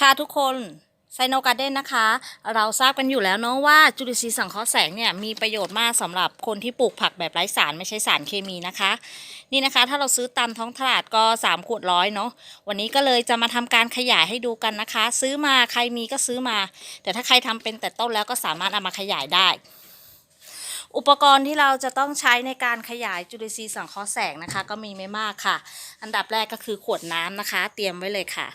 ค่ะทุกคนไซโนการ์เด้นนะคะ เราทราบกันอยู่แล้วเนาะว่าจุลินทรีย์สังเคราะห์แสงเนี่ยมีประโยชน์มากสำหรับคนที่ปลูกผักแบบไร้สารไม่ใช้สารเคมีนะคะ นี่นะคะ ถ้าเราซื้อตามท้องตลาดก็ 3 ขวดร้อยเนาะวันนี้ก็เลยจะมาทำการขยายให้ดูกันนะคะ ซื้อมาใครมีก็ซื้อมา แต่ถ้าใครทำเป็นแต่ต้นแล้วก็สามารถเอามาขยายได้ อุปกรณ์ที่เราจะต้องใช้ในการขยายจุลินทรีย์สังเคราะห์แสงนะคะ ก็มีไม่มากค่ะ อันดับแรกก็คือขวดน้ำนะคะ เตรียมไว้เลยค่ะ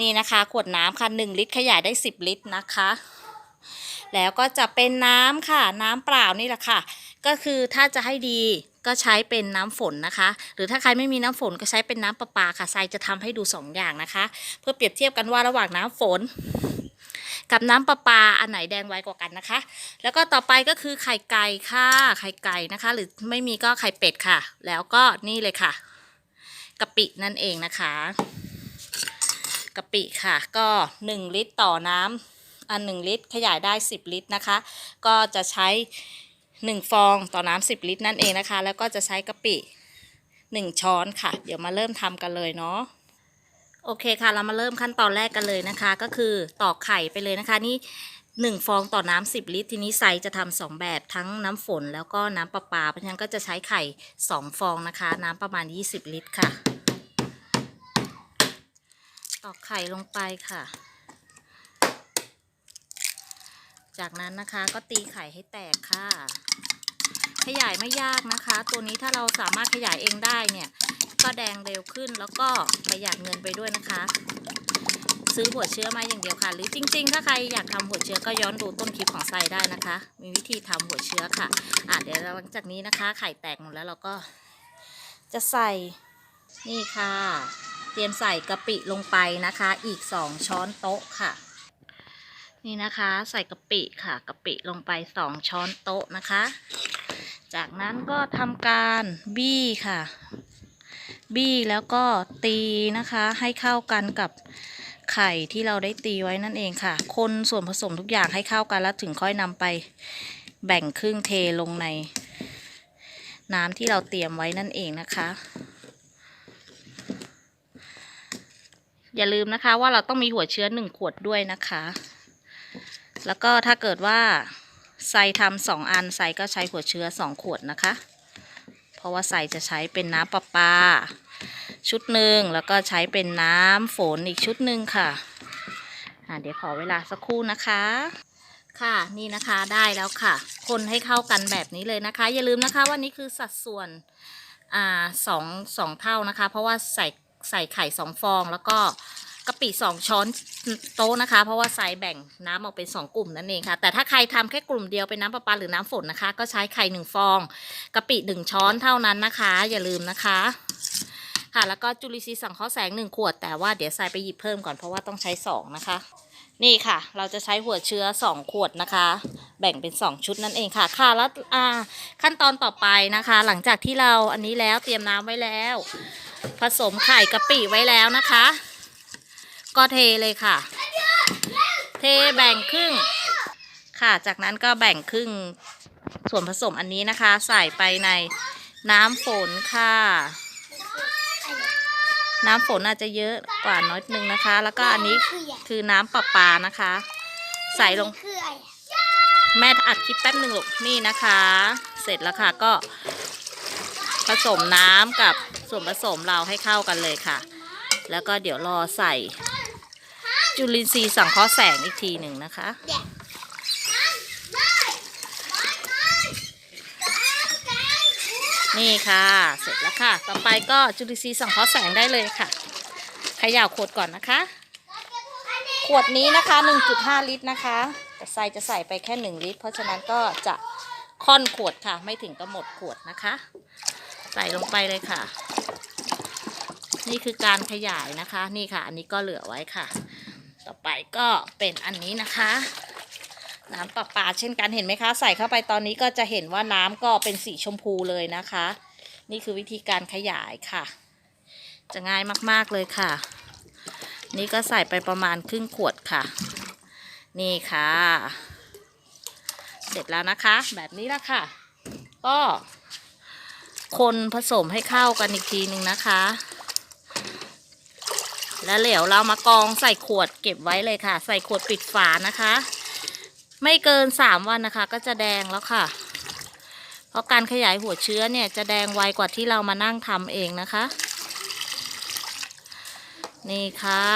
นี่นะคะ ขวดน้ำค่ะ 1 ลิตรขยายได้ 10 ลิตรนะคะ แล้วก็จะเป็นน้ำค่ะ น้ำเปล่านี่แหละค่ะ ก็คือถ้าจะให้ดีก็ใช้เป็นน้ำฝนนะคะ หรือถ้าใครไม่มีน้ำฝนก็ใช้เป็นน้ำประปาค่ะทรายจะทำให้ดู 2 อย่างนะคะ เพื่อเปรียบเทียบกันว่าระหว่างน้ำฝน กับน้ำประปาอันไหนแดงไวกว่ากันนะคะ แล้วก็ต่อไปก็คือไข่ไก่ค่ะ ไข่ไก่นะคะ หรือไม่มีก็ไข่เป็ดค่ะ แล้วก็นี่เลยค่ะกะปินั่นเองนะคะ กะปิค่ะ ก็ 1 ลิตรต่อน้ำอัน 1 ลิตรขยายได้ 10 ลิตรนะคะ ก็จะใช้ 1 ฟองต่อน้ำ10 ลิตรนั่นเองนะคะ แล้วก็จะใช้กะปิ 1 ช้อนค่ะ เดี๋ยวมาเริ่มทำกันเลยเนาะโอเคค่ะ เรามาเริ่มขั้นตอนแรกกันเลยนะคะ ก็คือตอกไข่ไปเลยนะคะนี่1ฟองต่อน้ำ10ลิตร ทีนี้ไซจะทำสองแบบทั้งน้ำฝนแล้วก็น้ำประปา เพราะฉะนั้นก็จะใช้ไข่2ฟองนะคะ น้ำประมาณ20ลิตรค่ะ ตอกไข่ลงไปค่ะ จากนั้นนะคะก็ตีไข่ให้แตกค่ะ ขยายไม่ยากนะคะ ตัวนี้ถ้าเราสามารถขยายเองได้เนี่ย ก็แดงเร็วขึ้นแล้วก็ประหยัดเงินไปด้วยนะคะ ซื้อหัวเชื้อมาอย่างเดียวค่ะ หรือจริง ๆ ถ้าใครอยากทำหัวเชื้อก็ย้อนดูต้นคลิปของไซได้นะคะ มีวิธีทำหัวเชื้อค่ะอะเดี๋ยวหลังจากนี้นะคะ ไข่แตกหมดแล้วเราก็จะใส่นี่ค่ะ เตรียมใส่กะปิลงไปนะคะ อีก 2 ช้อนโต๊ะค่ะ นี่นะคะ ใส่กะปิค่ะกะปิลงไป 2 ช้อนโต๊ะนะคะ จากนั้นก็ทำการบี้ค่ะ บี้แล้วก็ตีนะคะให้เข้ากันกับไข่ที่เราได้ตีไว้นั่นเองค่ะ คนส่วนผสมทุกอย่างให้เข้ากันแล้วถึงค่อยนำไปแบ่งครึ่งเทลงในน้ำที่เราเตรียมไว้นั่นเองนะคะ อย่าลืมนะคะว่าเราต้องมีหัวเชื้อหนึ่งขวดด้วยนะคะ แล้วก็ถ้าเกิดว่าใส่ทำสองอันใส่ก็ใช้หัวเชื้อสองขวดนะคะ เพราะว่าใส่จะใช้เป็นน้ำประปา ชุดหนึ่งแล้วก็ใช้เป็นน้ำฝนอีกชุดหนึ่งค่ะอะเดี๋ยวขอเวลาสักครู่นะคะ ค่ะนี่นะคะได้แล้วค่ะ คนให้เข้ากันแบบนี้เลยนะคะ อย่าลืมนะคะว่านี่คือสัดส่วนอ่าสองสองเท่านะคะ เพราะว่าใส่ ใส่ไข่สองฟอง แล้วก็กะปิสองช้อนโต๊ะนะคะ เพราะว่าใส่แบ่งน้ำออกเป็นสองกลุ่มนั่นเองค่ะ แต่ถ้าใครทำแค่กลุ่มเดียวเป็นน้ำประปาหรือน้ำฝนนะคะ ก็ใช้ไข่หนึ่งฟองกะปิหนึ่งช้อนเท่านั้นนะคะ อย่าลืมนะคะค่ะแล้วก็จุลินทรีย์สังเคราะห์แสงหนึ่งขวดแต่ว่าเดี๋ยวใส่ไปหยิบเพิ่มก่อนเพราะว่าต้องใช้สองนะคะ นี่ค่ะ เราจะใช้หัวเชื้อ 2 ขวดนะคะ แบ่งเป็น 2 ชุดนั่นเองค่ะ ค่ะแล้วอ่าขั้นตอนต่อไปนะคะ หลังจากที่เราอันนี้แล้วเตรียมน้ำไว้แล้ว ผสมไข่กะปิไว้แล้วนะคะ ก็เทเลยค่ะ เทแบ่งครึ่ง ค่ะจากนั้นก็แบ่งครึ่งส่วนผสมอันนี้นะคะ ใส่ไปในน้ำฝนค่ะ น้ำฝนอาจจะเยอะกว่าน้อยนึงนะคะ แล้วก็อันนี้คือน้ำประปานะคะ ใส่ลงคืออะไรแม่อัดคลิปแป๊บหนึ่งลูกนี่นะคะ เสร็จแล้วค่ะก็ผสมน้ำกับส่วนผสมเราให้เข้ากันเลยค่ะ แล้วก็เดี๋ยวรอใส่จุลินทรีย์สังเคราะห์แสงอีกทีหนึ่งนะคะ นี่ค่ะ เสร็จแล้วค่ะ ต่อไปก็จุลินทรีย์สังเคราะห์แสงได้เลยค่ะเขย่าขวดก่อนนะคะ ขวดนี้นะคะ 1.5 ลิตรนะคะแต่ไซจะใส่ไปแค่ 1 ลิตร เพราะฉะนั้นก็จะค่อนขวดค่ะ ไม่ถึงก็หมดขวดนะคะ ใส่ลงไปเลยค่ะ นี่คือการขยายนะคะ นี่ค่ะ อันนี้ก็เหลือไว้ค่ะ ต่อไปก็เป็นอันนี้นะคะ น้ำประปลาเช่นกันเห็นไหมคะ ใส่เข้าไปตอนนี้ก็จะเห็นว่าน้ำก็เป็นสีชมพูเลยนะคะ นี่คือวิธีการขยายค่ะ จะง่ายมากๆเลยค่ะ นี่ก็ใส่ไปประมาณครึ่งขวดค่ะ นี่ค่ะ เสร็จแล้วนะคะ แบบนี้ละค่ะ ก็คนผสมให้เข้ากันอีกทีหนึ่งนะคะ แล้วเหลวเรามากองใส่ขวดเก็บไว้เลยค่ะ ใส่ขวดปิดฝานะคะ ไม่เกินสามวันนะคะ ก็จะแดงแล้วค่ะ เพราะการขยายหัวเชื้อเนี่ยจะแดงไวกว่าที่เรามานั่งทำเองนะคะ นี่ค่ะ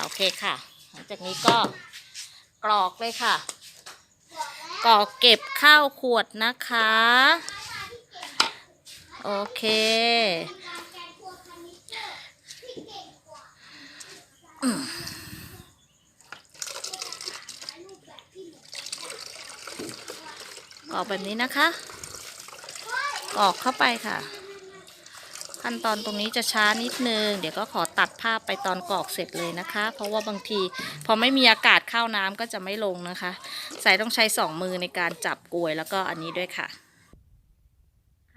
โอเคค่ะ หลังจากนี้ก็กรอกเลยค่ะกรอกเก็บข้าวขวดนะคะ โอเค กรอกแบบนี้นะคะกรอกเข้าไปค่ะ ขั้นตอนตรงนี้จะช้านิดนึง เดี๋ยวก็ขอตัดภาพไปตอนกรอกเสร็จเลยนะคะ เพราะว่าบางทีพอไม่มีอากาศเข้าน้ำก็จะไม่ลงนะคะ ใส่ต้องใช้สองมือในการจับกลวยแล้วก็อันนี้ด้วยค่ะ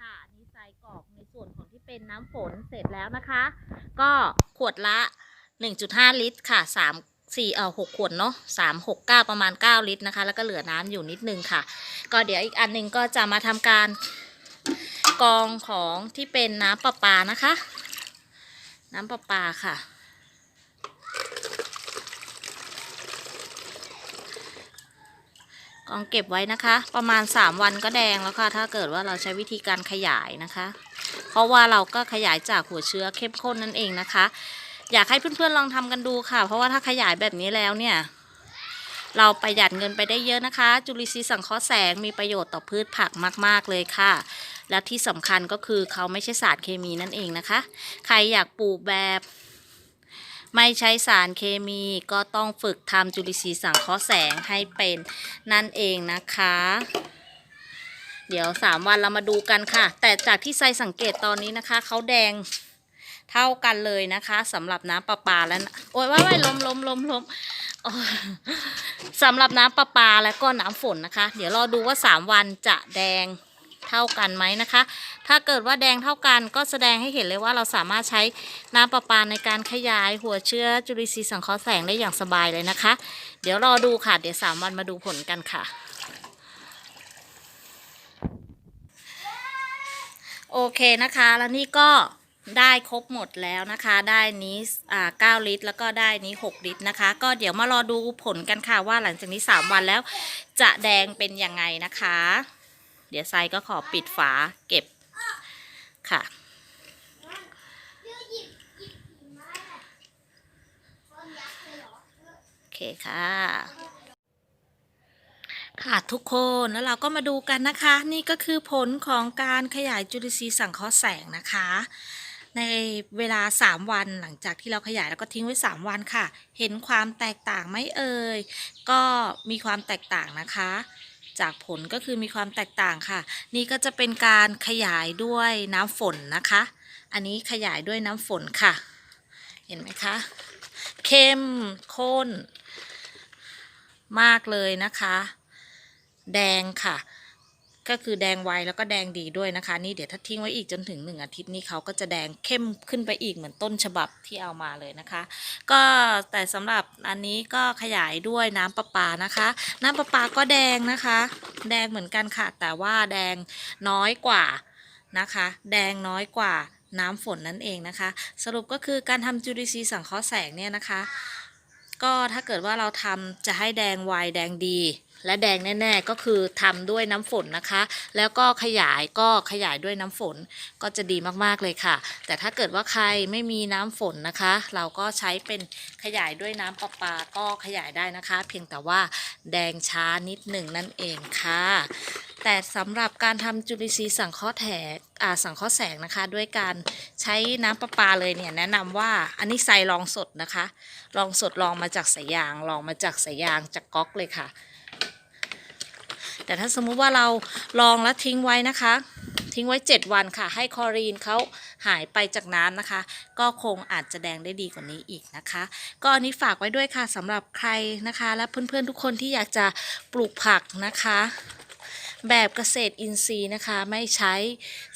ค่ะอันนี้ใส่กรอกในส่วนของที่เป็นน้ำฝนเสร็จแล้วนะคะ ก็ขวดละ 1.5 ลิตรค่ะ3 4เอ่อ6ขวดเนาะ3 6 9ประมาณ9ลิตรนะคะ แล้วก็เหลือน้ำอยู่นิดนึงค่ะ ก็เดี๋ยวอีกอันหนึงก็จะมาทำการกรองของที่เป็นน้ำประปานะคะ น้ำประปาค่ะกรองเก็บไว้นะคะ ประมาณ 3 วันก็แดงแล้วค่ะ ถ้าเกิดว่าเราใช้วิธีการขยายนะคะ เพราะว่าเราก็ขยายจากหัวเชื้อเข้มข้นนั่นเองนะคะ อยากให้เพื่อนๆลองทำกันดูค่ะ เพราะว่าถ้าขยายแบบนี้แล้วเนี่ย เราประหยัดเงินไปได้เยอะนะคะ จุลินทรีย์สังเคราะห์แสงมีประโยชน์ต่อพืชผักมาก ๆ เลยค่ะ และที่สำคัญก็คือเขาไม่ใช่สารเคมีนั่นเองนะคะ ใครอยากปลูกแบบไม่ใช้สารเคมีก็ต้องฝึกทำจุลินทรีย์สังเคราะห์แสงให้เป็นนั่นเองนะคะ เดี๋ยว 3 วันเรามาดูกันค่ะ แต่จากที่ไซสังเกตตอนนี้นะคะ เขาแดง เท่ากันเลยนะคะสำหรับน้ำประปาแล้วนะโอ้ยว่ายว่ายลมลมลมลมสำหรับน้ำประปาและก็น้ำฝนนะคะ เดี๋ยวรอดูว่า 3 วันจะแดงเท่ากันไหมนะคะ ถ้าเกิดว่าแดงเท่ากันก็แสดงให้เห็นเลยว่าเราสามารถใช้น้ำประปาในการขยายหัวเชื้อจุลินทรีย์สังเคราะห์แสงได้อย่างสบายเลยนะคะ เดี๋ยวรอดูค่ะ เดี๋ยว 3 วันมาดูผลกันค่ะ โอเคนะคะ แล้วนี่ก็ ได้ครบหมดแล้วนะคะ ได้นี้อ่า9ลิตร แล้วก็ได้นี้ 6 ลิตรนะคะ ก็เดี๋ยวมารอดูผลกันค่ะว่าหลังจากนี้ 3 วันแล้ว จะแดงเป็นยังไงนะคะ เดี๋ยวไซก็ขอปิดฝาเก็บค่ะ โอเคค่ะ ค่ะทุกคนแล้วเราก็มาดูกันนะคะ นี่ก็คือผลของการขยายจุลินทรีย์สังเคราะห์แสงนะคะ ในเวลา 3 วันหลังจากที่เราขยายแล้วก็ทิ้งไว้ 3 วันค่ะ เห็นความแตกต่างไหมเอ่ย ก็มีความแตกต่างนะคะ จากผลก็คือมีความแตกต่างค่ะ นี่ก็จะเป็นการขยายด้วยน้ำฝนนะคะ อันนี้ขยายด้วยน้ำฝนค่ะ เห็นไหมคะ เข้มข้น มากเลยนะคะ แดงค่ะ ก็คือแดงไวแล้วก็แดงดีด้วยนะคะ นี่เดี๋ยวถ้าทิ้งไว้อีกจนถึงหนึ่งอาทิตย์นี่เขาก็จะแดงเข้มขึ้นไปอีกเหมือนต้นฉบับที่เอามาเลยนะคะ ก็แต่สำหรับอันนี้ก็ขยายด้วยน้ำประปานะคะ น้ำประปาก็แดงนะคะ แดงเหมือนกันค่ะ แต่ว่าแดงน้อยกว่านะคะ แดงน้อยกว่าน้ำฝนนั่นเองนะคะ สรุปก็คือการทำจุลินทรีย์สังเคราะห์แสงเนี่ยนะคะ ก็ถ้าเกิดว่าเราทำจะให้แดงไวแดงดี และแดงแน่ ๆ ก็คือทำด้วยน้ำฝนนะคะ แล้วก็ขยายก็ขยายด้วยน้ำฝนก็จะดีมากๆเลยค่ะ แต่ถ้าเกิดว่าใครไม่มีน้ำฝนนะคะ เราก็ใช้เป็นขยายด้วยน้ำประปาก็ขยายได้นะคะ เพียงแต่ว่าแดงช้านิดหนึ่งนั่นเองค่ะแต่สำหรับการทำจุลินทรีย์สังเคราะห์แถ สังเคราะห์แสงนะคะ ด้วยการใช้น้ำประปาเลยเนี่ยแนะนำว่าอันนี้ใส่ลองสดนะคะลองสดลองมาจากสายยางลองมาจากสายยางจากก๊อกเลยค่ะ แต่ถ้าสมมุติว่าเราลองแล้วทิ้งไว้นะคะ ทิ้งไว้ 7 วันค่ะ ให้คอรีนเขาหายไปจากน้ำนะคะ ก็คงอาจจะแดงได้ดีกว่านี้อีกนะคะ ก็อันนี้ฝากไว้ด้วยค่ะสำหรับใครนะคะ และเพื่อนๆทุกคนที่อยากจะปลูกผักนะคะ แบบเกษตรอินทรีย์นะคะ ไม่ใช้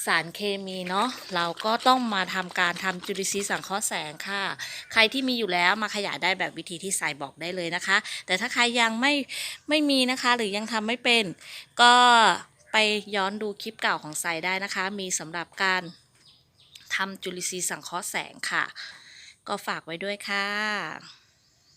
สารเคมีเนาะเราก็ต้องมาทำการทำจุลินทรีย์สังเคราะห์แสงค่ะ ใครที่มีอยู่แล้วมาขยายได้แบบวิธีที่สายบอกได้เลยนะคะ แต่ถ้าใครยังไม่ไม่มีนะคะ หรือยังทำไม่เป็น ก็ไปย้อนดูคลิปเก่าของไซได้นะคะ มีสำหรับการทำจุลินทรีย์สังเคราะห์แสงค่ะ ก็ฝากไว้ด้วยค่ะ